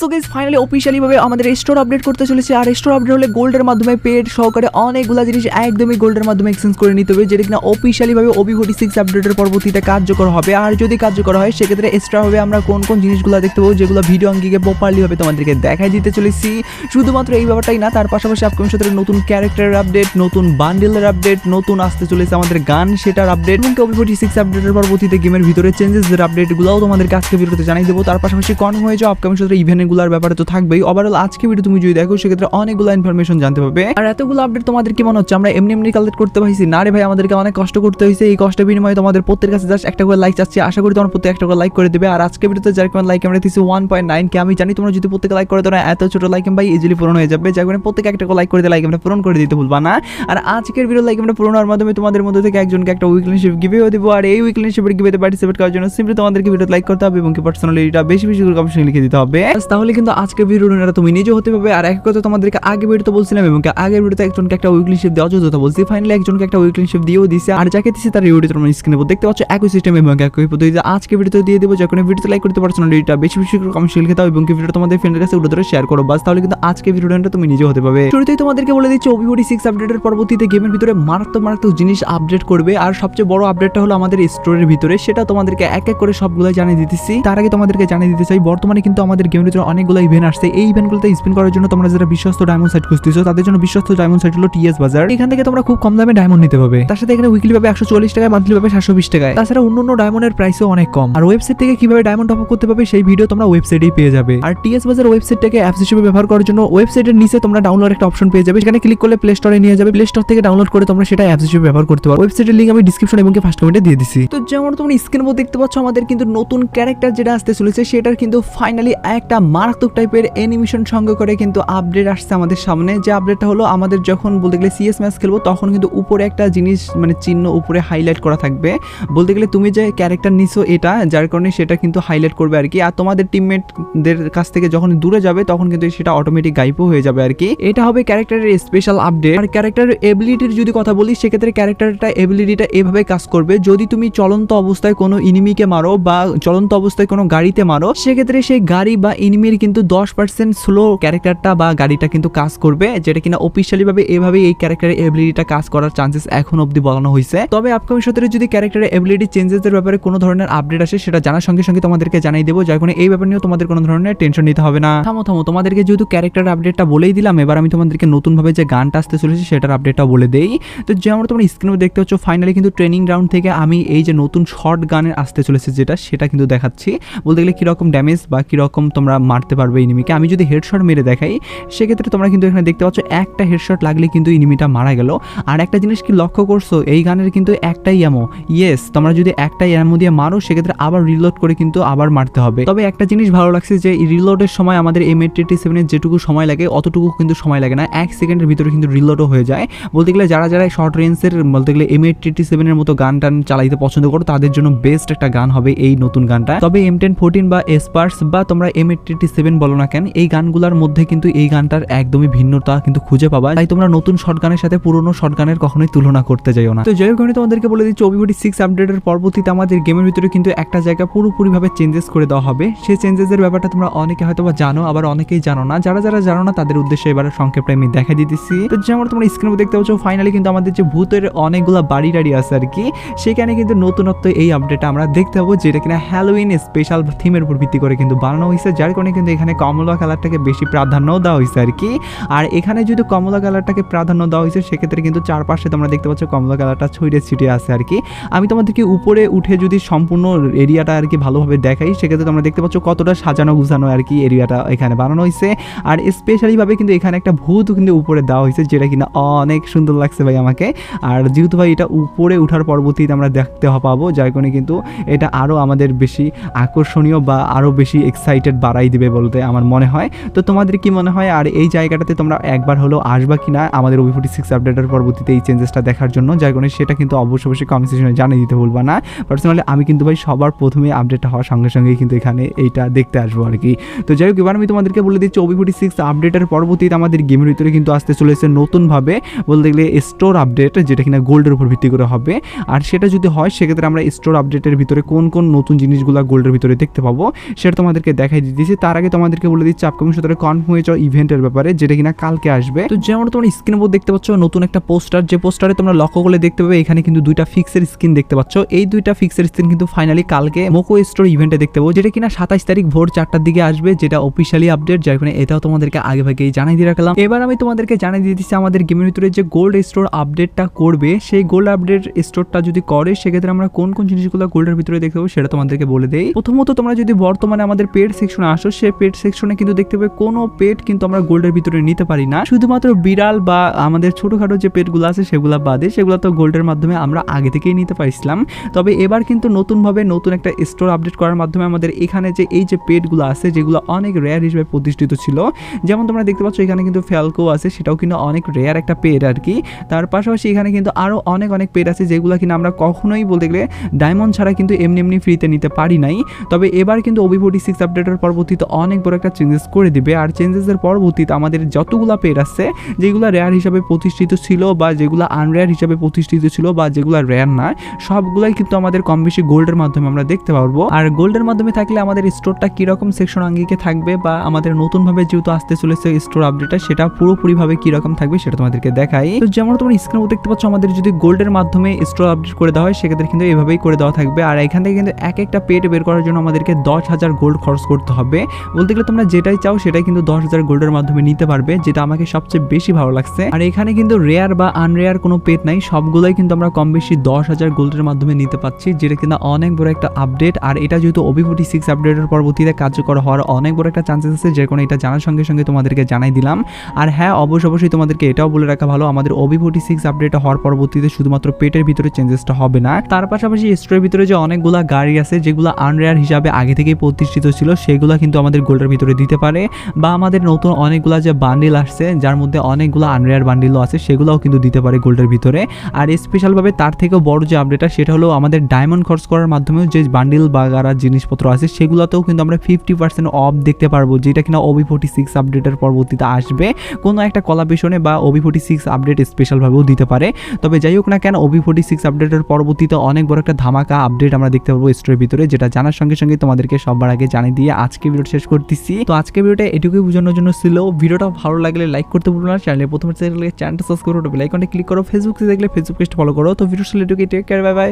তো guys finally officially ভাবে আমাদের স্টোর আপডেট করতে চলেছে। আর স্টোর আপডেট হলে গোল্ডের মাধ্যমে পেড সহকারে অনেকগুলো জিনিস একদমই গোল্ডের মাধ্যমে এক্সচেঞ্জ করে নিতে হবে, যেটা কিনা অফিসিয়ালি ভাবে ওবি ফোর্টি সিক্স আপডেটের পরবর্তীতে কার্যকর হবে। আর যদি কার্যকর হয়, সেক্ষেত্রে এক্সট্রা হবে আমরা কোন কোন জিনিসগুলো দেখতে পাবো, যেগুলো ভিডিও অঙ্গিকে প্রপারলি ভাবে তোমাদেরকে দেখাই দিতে চলেছি। শুধুমাত্র এই ব্যাপারটাই না, তার পাশাপাশি আপকামিং সাথে নতুন ক্যারেক্টারের আপডেট নতুন বান্ডেলের আপডেট নতুন আসতে চলেছে আমাদের গান সেটার আপডেট এবং ওবি ফোর্টি সিক্স আপডেটের পরবর্তীতে গেমের ভিতরে চেঞ্জেসের আপডেটগুলোও তোমাদেরকে আজকে ভিডিওতে জানাই দেবো। তার পাশাপাশি কনফার্ম হয়ে যাও আপকামিং সাথে ইভেন্টগুলোর ব্যাপারে তো থাকবেই। ওভারঅল আজকে ভিডিও তুমি যদি দেখো, সেক্ষেত্রে অনেকগুলো ইনফরমেশন জানতে পারবে। আর এতগুলো আপডেট তোমাদের কি মনে হচ্ছে? আমরা এমনি এমনি কালেক্ট করতে পারছি। না রে ভাই, আমাদেরকে অনেক কষ্ট করতে হয়েছে। এই কষ্টের বিনিময়ে তোমাদের প্রত্যেকের কাছে জাস্ট একটা করে লাইক চাচ্ছি। আশা করি তোমার প্রত্যেক একটা করে লাইক করে দেবে। আর আজকে ভিডিওতে যার কেমন লাইক আমরা দিচ্ছি ওয়ান পয়েন্ট নাইন কে আমি জানি তোমরা যদি প্রত্যেকে লাইক করে তোমরা এত ছোট লাইক ভাই ইজিলি পূরণ হয়ে যাবে। যার কারণে প্রত্যেকে একটা করে লাইক করে লাইক আমরা পূরণ করে দিতে ভুলবা না। আর আজকের ভিডিও লাইক আমরা পূরণ হওয়ার মাধ্যমে তোমাদের মধ্যে থেকে একজনকে একটা উইকলিনশিপ গিভেও দেবো। আর এই উইকলিনশিপের গিভেতে পার্টিসিপেট করার জন্য সিম্পলি তোমাদেরকে ভিডিও লাইক করতে হবে এবং কি পার্সোনালি এটা বেশি বেশি করে কমেন্ট লিখে দিতে হবে। তাহলে কিন্তু আজকের ভিডিওটা তুমি নিজে হতে পারবে। আর এক কথা তোমাদেরকে আগে ভিডিওতে বলছিলাম এবং আগের ভিডিওতে একজনকে একটা উইকলি শিপ দেওয়া যথা বলছি ফাইনালি একজনকে একটা উইকলি শিপ দিয়েও দিছে। আর যাকে দিছে তার ভিডিও তোমরা স্ক্রিনে দেখতে পাচ্ছ, একই সিস্টেম এবং একই পদ্ধতিতে আজকে ভিডিওতে দিয়ে দেবো যখন ভিডিওতে লাইক করতে পারছ না এটা বেশি বেশি করে কমেন্ট লিখে দাও এবং কি ভিডিও তোমাদের ফ্রেন্ডের কাছে উঠে ধরে শেয়ার করো। বাস, তাহলে কিন্তু আজকে ভিডিওটা তুমি নিজে হতে পারবে। শুরুতেই তোমাদেরকে বলে দিচ্ছি ওবিওডি সিক্স আপডেটের পরবর্তীতে গেমের ভিতরে মারাত্মক মারাত্মক জিনিস আপডেট করবে। আর সবচেয়ে বড় আপডেটটা হলো আমাদের স্টোরের ভিতরে। সেটা তোমাদেরকে এক এক করে সবগুলো জানিয়ে দিতেছি। তার আগে তোমাদেরকে জানিয়ে দিতে চাই, বর্তমানে কিন্তু আমাদের গেমের ভিতরে অনেকগুলো ইভেন্ট আসছে। এই ইভেন্টগুলোতে স্পিন করার জন্য তোমরা যারা বিশ্বস্ত ডায়মন্ড সাইট খুঁজতেছো, তাদের জন্য বিশ্বস্ত ডায়মন্ড সাইট হলো টিএস বাজার এখান থেকে তোমরা খুব কম দামে ডায়মন্ড নিতে পারবে। তার সাথে এখানে উইকলি পাবে একশো চল্লিশ টাকায় মান্থলি পাবে সাতশো বিশ টাকায়। তাছাড়া অন্য অন্য ডায়মন্ডের প্রাইসও অনেক কম। আর ওয়েবসাইট থেকে কীভাবে ডায়মন্ড টপ করতে পারবে সেই ভিডিও তোমরা ওয়েবসাইটেই পেয়ে যাবে। আর টিএস বাজার ওয়েবসাইটটাকে অ্যাপস হিসেবে ব্যবহার করার জন্য ওয়েবসাইটের নিচে তোমরা ডাউনলোড একটা অপশন পেয়ে যাবে। সেখানে ক্লিক করলে প্লে স্টোরে নিয়ে যাবে। প্লে স্টোর থেকে ডাউনলোড করে তোমরা সেটা অ্যাপস হিসেবে ব্যবহার করতে পারো। ওয়েবসাইটের লিঙ্ক আমি ডিসক্রিপশন এবং ফার্স্ট কমেন্টে দিয়ে দিছি। তো যেমন তোমরা স্ক্রিন মধ্যে দেখতে পাচ্ছ, আমাদের কিন্তু নতুন ক্যারেক্টার যেটা আসতে চলেছে, সেটার কিন্তু ফাইনালি একটা মারাত্মক টাইপের অ্যানিমেশন সঙ্গে করে কিন্তু আপডেট আসছে আমাদের সামনে। যে আপডেটটা হলো, আমাদের যখন বলতে গেলে সিএস ম্যাচ খেলব, তখন কিন্তু উপরে একটা জিনিস মানে চিহ্ন উপরে হাইলাইট করা থাকবে। বলতে গেলে তুমি যে ক্যারেক্টার নিছো এটা, যার কারণে সেটা কিন্তু হাইলাইট করবে আর কি আর তোমাদের টিমমেটদের কাছ থেকে যখন দূরে যাবে, তখন কিন্তু সেটা অটোমেটিক গাইপও হয়ে যাবে আর কি এটা হবে ক্যারেক্টারের স্পেশাল আপডেট আর ক্যারেক্টার এবিলিটির যদি কথা বলি, সেক্ষেত্রে ক্যারেক্টারটা এবিলিটিটা এভাবে কাজ করবে। যদি তুমি চলন্ত অবস্থায় কোনো ইনিমিকে মারো বা চলন্ত অবস্থায় কোনো গাড়িতে মারো, সেক্ষেত্রে সেই গাড়ি বা ইনিমির কিন্তু দশ পার্সেন্ট স্লো ক্যারেক্টারটা বা গাড়িটা কিন্তু কাজ করবে, যেটা কিনা অফিসিয়ালি ভাবে এভাবে এই ক্যারেক্টারের এবিলিটিটা কাজ করার চান্সেস এখন অবধি বলানো হয়েছে। তবে আপকামিং সতেরো যদি ক্যারেক্টারের এবিলিটি চেঞ্জেসের ব্যাপারে কোনো ধরনের আপডেট আসে, সেটা জানার সঙ্গে সঙ্গে তোমাদেরকে জানাই দেবো। যার কারণে এই ব্যাপার নিয়েও তোমাদের কোনো ধরনের টেনশন নিতে হবে না। থামো থামো তোমাদেরকে যেহেতু ক্যারেক্টার আপডেটটা বলেই দিলাম, এবার আমি তোমাদেরকে নতুনভাবে যে গানটা আসতে চলেছে, সেটার আপডেটটা বলে দেই। তো যে আমরা তোমরা স্ক্রিনে দেখতে পাচ্ছ ফাইনালি কিন্তু ট্রেনিং গ্রাউন্ড থেকে আমি এই যে নতুন শর্ট গানের আসতে চলেছে যেটা, সেটা কিন্তু দেখাচ্ছি। বলতে গেলে কীরকম ড্যামেজ বা কীরকম তোমরা মারতে পারবে ইনিমিকে আমি যদি হেডশট মেরে দেখাই, সেক্ষেত্রে তোমরা কিন্তু এখানে দেখতে পাচ্ছ একটা হেডশট লাগলে কিন্তু ইনিমিটা মারা গেল। আর একটা জিনিস কি লক্ষ্য করছ, এই গানের কিন্তু একটাই এমো ইয়েস তোমরা যদি একটাই এমো দিয়ে মারো, সেক্ষেত্রে আবার রিলোড করে কিন্তু আবার মারতে হবে। তবে একটা জিনিস ভালো লাগছে যে রিলোডের সময় আমাদের এম এইটটি সেভেনের যেটুকু সময় লাগে, অতটুকু কিন্তু সময় লাগে না। এক সেকেন্ডের ভিতরে কিন্তু রিলোডও হয়ে যায়। বলতে গেলে যারা যারা শর্ট রেঞ্জের বলতে গেলে এম এইটটি সেভেনের মতো গান টান চালাইতে পছন্দ করো, তাদের জন্য বেস্ট একটা গান হবে এই নতুন গানটা। তবে এম টেন ফোরটিন বা এসপার্স বা তোমরা এম সেভেন বলো না কেন, এই গানগুলোর মধ্যে কিন্তু এই গানটার একদমই ভিন্নতা কিন্তু খুঁজে পাবা। তাই তোমরা নতুন শর্ট গানের সাথে পুরনো শর্ট গানের কখনোই তুলনা করতে যাইও না। তো যাই হোক তোমাদেরকে বলে দিচ্ছি ওবিবি সিক্স আপডেটের পরবর্তীতে আমাদের গেমের ভিতরে কিন্তু একটা জায়গা পুরোপুরিভাবে চেঞ্জেস করে দেওয়া হবে। সেই চেঞ্জেসের ব্যাপারটা তোমরা অনেকে হয়তো বা জানো, আবার অনেকেই জানো না। যারা যারা জানো না, তাদের উদ্দেশ্যে এবার সংক্ষেপটা আমি দেখা দিতেছি। তো যেমন তোমরা স্ক্রিনে দেখতে পাচ্ছ ফাইনালি কিন্তু আমাদের যে ভূতের অনেকগুলো বাড়ি টাড়ি আছে আর কি, সেখানে কিন্তু নতুনত্ব এই আপডেটটা আমরা দেখতে পাবো, যেটা কিনা হ্যালোইন স্পেশাল থিমের উপর ভিত্তি করে কিন্তু বানানো হয়েছে, যার কারণে কিন্তু এখানে কমলা কালারটাকে বেশি প্রাধান্য দেওয়া হয়েছে আর কি। আর এখানে যদি কমলা কালারটাকে প্রাধান্য দেওয়া হয়েছে, সেক্ষেত্রে কিন্তু চারপাশে তোমরা দেখতে পাচ্ছ কমলা কালারটা ছড়িয়ে ছিটিয়ে আছে আর কি। আমি তোমাদেরকে উপরে উঠে যদি সম্পূর্ণ এরিয়াটা আর কি ভালোভাবে দেখাই, সেক্ষেত্রে তোমরা দেখতে পাচ্ছ কতটা সাজানো গুছানো আর কি এরিয়াটা এখানে বানানো হয়েছে। আর স্পেশালিভাবে কিন্তু এখানে একটা ভূত কিন্তু উপরে দেওয়া হয়েছে, যেটা কিনা অনেক সুন্দর লাগছে ভাই আমাকে। আর যেহেতু ভাই এটা উপরে উঠার পরবর্তীতে আমরা দেখতে পাবো, যার কারণে কিন্তু এটা আরও আমাদের বেশি আকর্ষণীয় বা আরও বেশি এক্সাইটেড বাড়াই দিবে বলতে আমার মনে হয়। তো তোমাদের কি মনে হয়? আর এই জায়গাটাতে তোমরা একবার হলেও আসবা কিনা? আমাদের ওবি ফোর্টি সিক্স আপডেটের পরবর্তীতে এই চেঞ্জেসটা দেখার জন্য। যার কারণে সেটা কিন্তু অবশ্যই অবশ্যই কমেন্ট সেকশনে জানিয়ে দিতে ভুলবা না। পার্সোনালি আমি কিন্তু ভাই সবার প্রথমে আপডেটটা হওয়ার সঙ্গে সঙ্গেই কিন্তু এখানে এইটা দেখতে আসব আর কি। তো যাই হোক, এবার আমি তোমাদেরকে বলে দিচ্ছি ওবি ফোর্টি সিক্স আপডেটের পরবর্তীতে আমাদের গেমের ভিতরে কিন্তু আসতে চলেছে নতুনভাবে। বলতে গেলে স্টোর আপডেট যেটা কিনা গোল্ডের উপর ভিত্তি করে হবে। আর সেটা যদি হয়, সেক্ষেত্রে আমরা স্টোর আপডেটের ভিতরে কোন কোন নতুন জিনিসগুলো গোল্ডের ভিতরে দেখতে পাবো, সেটা তোমাদেরকে দেখাই দিতেছি। তার আগে তোমাদেরকে বলে দিচ্ছি আপকামিং সতেরো কনফার্ম হয়ে যাও ইভেন্টের ব্যাপারে, যেটা কিনা কালকে আসবে। তো যেমন তোমরা স্ক্রিনের উপর দেখতে পাচ্ছ, নতুন একটা পোস্টার যে পোস্টারে তোমরা লক্ষ্য করলে দেখতে পাবে, এখানে কিন্তু দুইটা ফিক্সের স্ক্রিন দেখতে পাচ্ছ। এই দুইটা ফিক্সের স্ক্রিন কিন্তু ফাইনালি কালকে মোকো স্টোর ইভেন্টে দেখতে পাবো, যেটা কিনা সাতাইশ তারিখ ভোর চারটার দিকে আসবে, যেটা অফিসিয়ালি আপডেট যার কারণে এটাও তোমাদেরকে আগে ভাগেই জানাই দিয়ে রাখলাম। এবার আমি তোমাদেরকে জানিয়ে দিয়ে দিচ্ছি, আমাদের গেমের ভিতরে যে গোল্ড স্টোর আপডেটটা করবে, সেই গোল্ড আপডেট স্টোরটা যদি করে, সেক্ষেত্রে আমরা কোন কোন জিনিসগুলো গোল্ডের ভিতরে দেখতে পাবো, সেটা তোমাদেরকে বলে দেই। প্রথমত তোমরা যদি বর্তমানে আমাদের পেড সেকশনে আসো সেই পেট সেকশনে কিন্তু দেখতে পাবে কোনো পেড কিন্তু আমরা গোল্ডের ভিতরে নিতে পারি না। শুধুমাত্র বিড়াল বা আমাদের ছোটোখাটো যে পেটগুলো আছে সেগুলো বাদে সেগুলো তো গোল্ডের মাধ্যমে আমরা আগে থেকেই নিতে পারছিলাম। তবে এবার কিন্তু নতুনভাবে নতুন একটা স্টোর আপডেট করার মাধ্যমে আমাদের এখানে যে এই যে পেটগুলো আছে যেগুলো অনেক রেয়ার হিসেবে প্রতিষ্ঠিত ছিল, যেমন তোমরা দেখতে পাচ্ছ এখানে কিন্তু ফ্যালকো আছে, সেটাও কিন্তু অনেক রেয়ার একটা পেড আর কি। তার পাশাপাশি এখানে কিন্তু আরও অনেক অনেক পেড আছে যেগুলো কিনা আমরা কখনোই বলতে গেলে ডায়মন্ড ছাড়া কিন্তু এমনি এমনি ফ্রিতে নিতে পারি নাই। তবে এবার কিন্তু ওবি ফোর্টি সিক্স আপডেটের পরবর্তীতে অনেক বড় একটা চেঞ্জেস করে দিবে। আর চেঞ্জেসের পরবর্তীতে আমাদের যতগুলো পেড আছে, যেগুলো রেয়ার হিসাবে প্রতিষ্ঠিত ছিল বা যেগুলো আনরেয়ার হিসাবে প্রতিষ্ঠিত ছিল বা যেগুলো রেয়ার না সবগুলাই কিন্তু আমাদের কম বেশি গোল্ডের মাধ্যমে আমরা দেখতে পারব। আর গোল্ডের মাধ্যমে থাকলে আমাদের স্টোরটা কীরকম সেকশন আঙ্গিকে থাকবে বা আমাদের নতুনভাবে যেহেতু আসতে চলেছে স্টোর আপডেটটা সেটা পুরোপুরিভাবে কীরকম থাকবে সেটা তোমাদেরকে দেখাই। তো যেমন তোমরা স্ক্রিনে দেখতে পাচ্ছ, আমাদের যদি গোল্ডের মাধ্যমে স্টোর আপডেট করে দেওয়া হয়, সেক্ষেত্রে কিন্তু এভাবেই করে দেওয়া থাকবে। আর এখান থেকে কিন্তু এক একটা পেট বের করার জন্য আমাদেরকে দশ হাজার গোল্ড খরচ করতে হবে। বলতে গেলে তোমরা যেটাই চাও সেটাই কিন্তু দশ হাজার গোল্ডের মাধ্যমে নিতে পারবে, যেটা আমাকে সবচেয়ে বেশি ভালো লাগছে। আর এখানে কিন্তু রেয়ার বা আনরেয়ার কোনো পেট নাই, সবগুলোই কিন্তু আমরা কম বেশি দশ হাজার গোল্ডের মাধ্যমে নিতে পাচ্ছি, যেটা কিন্তু অনেক বড় একটা আপডেট আর এটা যেহেতু ওবি ফোর্টি সিক্স আপডেটের পরবর্তীতে কার্যকর হওয়ার অনেক বড় একটা চান্সেস আছে, যে কোনো এটা জানার সঙ্গে সঙ্গে তোমাদেরকে জানাই দিলাম। আর হ্যাঁ অবশ্যই অবশ্যই তোমাদেরকে এটাও বলে রাখা ভালো, আমাদের ওবি ফোর্টি সিক্স আপডেট হওয়ার পরবর্তীতে শুধুমাত্র পেটের ভিতরে চেঞ্জেসটা হবে না। তার পাশাপাশি স্টোরের ভিতরে যে অনেকগুলা গাড়ি আছে, যেগুলো আনরেয়ার হিসাবে আগে থেকেই প্রতিষ্ঠিত ছিল, সেগুলো কিন্তু আমাদের গোল্ডের ভিতরে দিতে পারে বা আমাদের নতুন অনেকগুলা যে বান্ডিল আসছে, যার মধ্যে অনেকগুলো আনরেয়ার বান্ডিলও আছে, সেগুলোও কিন্তু দিতে পারে গোল্ডের ভিতরে। আর স্পেশালভাবে তার থেকেও বড় যে আপডেটটা সেটা হলো আমাদের ডায়মন্ড খরচ করার মাধ্যমেও যে বান্ডিল বা গাড়া জিনিসপত্র আছে, সেগুলোতেও কিন্তু আমরা ফিফটি পার্সেন্ট অফ দেখতে পারব, যেটা কিনা ওবি ফোর্টি সিক্স আপডেটের পরবর্তীতে আসবে। কোনো একটা কলাবেশনে বা ওবি ফোর্টি সিক্স আপডেট স্পেশালভাবেও দিতে পারে। তবে যাই হোক না কেন ওবি ফোর্টি সিক্স আপডেটের পরবর্তীতে অনেক বড় একটা ধামাকা আপডেট আমরা দেখতে পারব স্টোরের ভিতরে, যেটা জানার সঙ্গে সঙ্গে তোমাদেরকে সবার আগে জানিয়ে দিয়ে আজকে ভিডিও শেষ করতেছি। তো আজকে ভিডিওটা এটুকুই বোঝানোর জন্য ছিল। ভিডিওটা ভালো লাগলে লাইক করতে ভুলো না। চ্যানেলে প্রথমে চ্যানেলটা সাবস্ক্রাইব করো বেলাইকনটা ক্লিক করো। ফেসবুকে দেখলে ফেসবুক পেজটা ফলো করো। তো ভিডিও এটুকুই। Take care bye bye